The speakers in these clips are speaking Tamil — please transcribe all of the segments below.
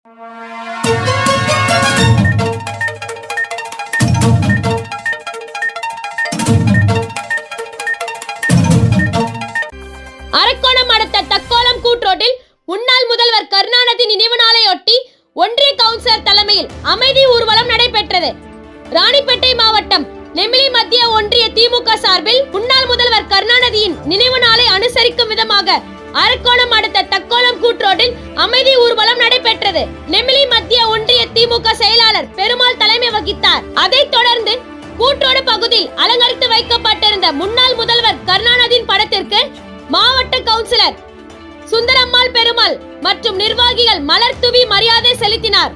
அரக்கோணம் அடுத்த தக்கோலம் கூட்ரோட்டில் முன்னாள் முதல்வர் கருணாநிதி நினைவு நாளையொட்டி ஒன்றிய கவுன்சிலர் தலைமையில் அமைதி ஊர்வலம் நடைபெற்றது. ராணிப்பேட்டை மாவட்டம் நெமிலி மத்திய ஒன்றிய திமுக சார்பில் முன்னாள் முதல்வர் கருணாநிதியின் நினைவு நாளை அனுசரிக்கும் விதமாக அரக்கோணம் அடுத்த தக்கோலம் கூட்ரோட்டில் அமைதி ஊர்வலம் நடைபெற்றது. திமுக செயலாளர் பெருமாள் தலைமை வகித்தார். அதைத் தொடர்ந்து கூற்றோடு பகுதியில் அலங்கரித்து வைக்கப்பட்டிருந்த முன்னாள் முதல்வர் கருணாநிதியின் படத்திற்கு மாவட்ட கவுன்சிலர் சுந்தரம்மாள் பெருமாள் மற்றும் நிர்வாகிகள் மலர் தூவி மரியாதை செலுத்தினார்.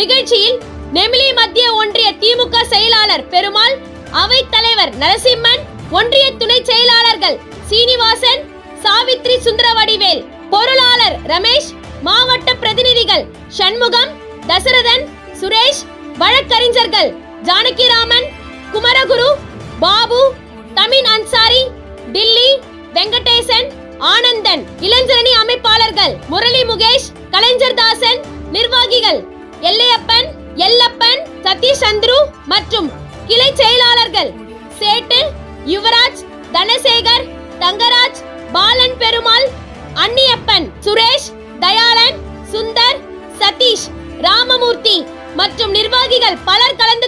நிகழ்ச்சியில் நெமிலி மத்திய ஒன்றிய திமுக செயலாளர் பெருமாள் அவை தலைவர் நரசிம்மன் ஒன்றிய துணை செயலாளர்கள் சீனிவாசன் சாவித்ரி சுந்தரவடிவேல் பொருளாளர் ரமேஷ் மாவட்ட பிரதிநிதிகள் சண்முகம் தசரதன் சுரேஷ் வழக்கறிஞர்கள் ஜானகிராமன் குமரகுரு பாபு தமின் அன்சாரி டில்லி வெங்கடேசன் ஆனந்தன் இளஞ்சரணி அமைப்பாளர்கள் முரளி முகேஷ் கலைஞர் தாசன் நிர்வாகிகள் எல்லையப்பன் எல்லப்பன் சதீஷ் சந்துரு மற்றும் கிளை செயலாளர்கள் சேட்டு யுவராஜ் தனசேகர் தங்கராஜ் பாலன் பெருமாள் அன்னியப்பன் சுரேஷ் தயாளன் சுந்தர் சதீஷ் ராமமூர்த்தி மற்றும் நிர்வாகிகள் பலர் கலந்து